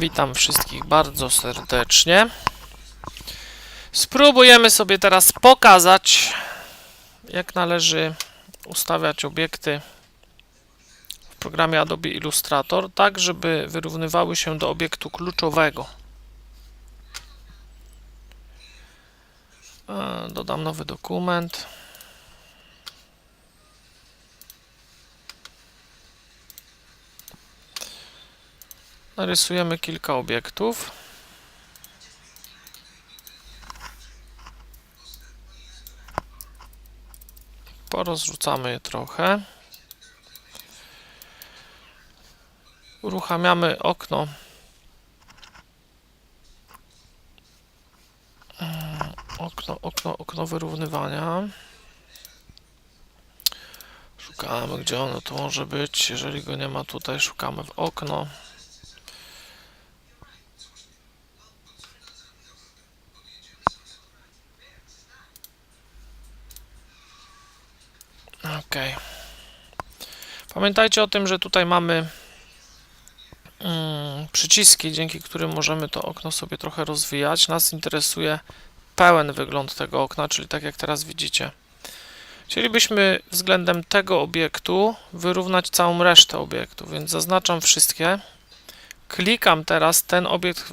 Witam wszystkich bardzo serdecznie. Spróbujemy sobie teraz pokazać, jak należy ustawiać obiekty w programie Adobe Illustrator, tak żeby wyrównywały się do obiektu kluczowego. E, Dodam nowy dokument. Narysujemy kilka obiektów. Porozrzucamy je trochę. Uruchamiamy okno. Mm, Okno, okno, okno wyrównywania. Szukamy, gdzie ono tu może być. Jeżeli go nie ma tutaj, szukamy w okno. Ok. Pamiętajcie o tym, że tutaj mamy mm, przyciski, dzięki którym możemy to okno sobie trochę rozwijać. Nas interesuje pełen wygląd tego okna, czyli tak jak teraz widzicie. Chcielibyśmy względem tego obiektu wyrównać całą resztę obiektu, więc zaznaczam wszystkie. Klikam teraz ten obiekt,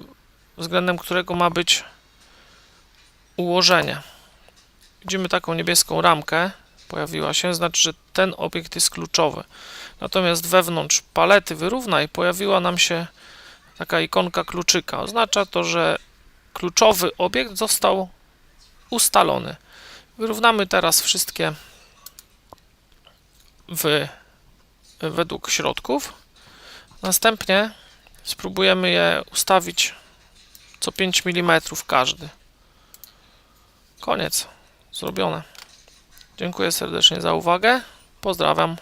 względem którego ma być ułożenie. Widzimy taką niebieską ramkę, pojawiła się, znaczy, że ten obiekt jest kluczowy. Natomiast wewnątrz palety wyrównaj pojawiła nam się taka ikonka kluczyka. Oznacza to, że kluczowy obiekt został ustalony. Wyrównamy teraz wszystkie w, według środków. Następnie spróbujemy je ustawić co 5 mm każdy. Koniec. Zrobione. Dziękuję serdecznie za uwagę. Pozdrawiam.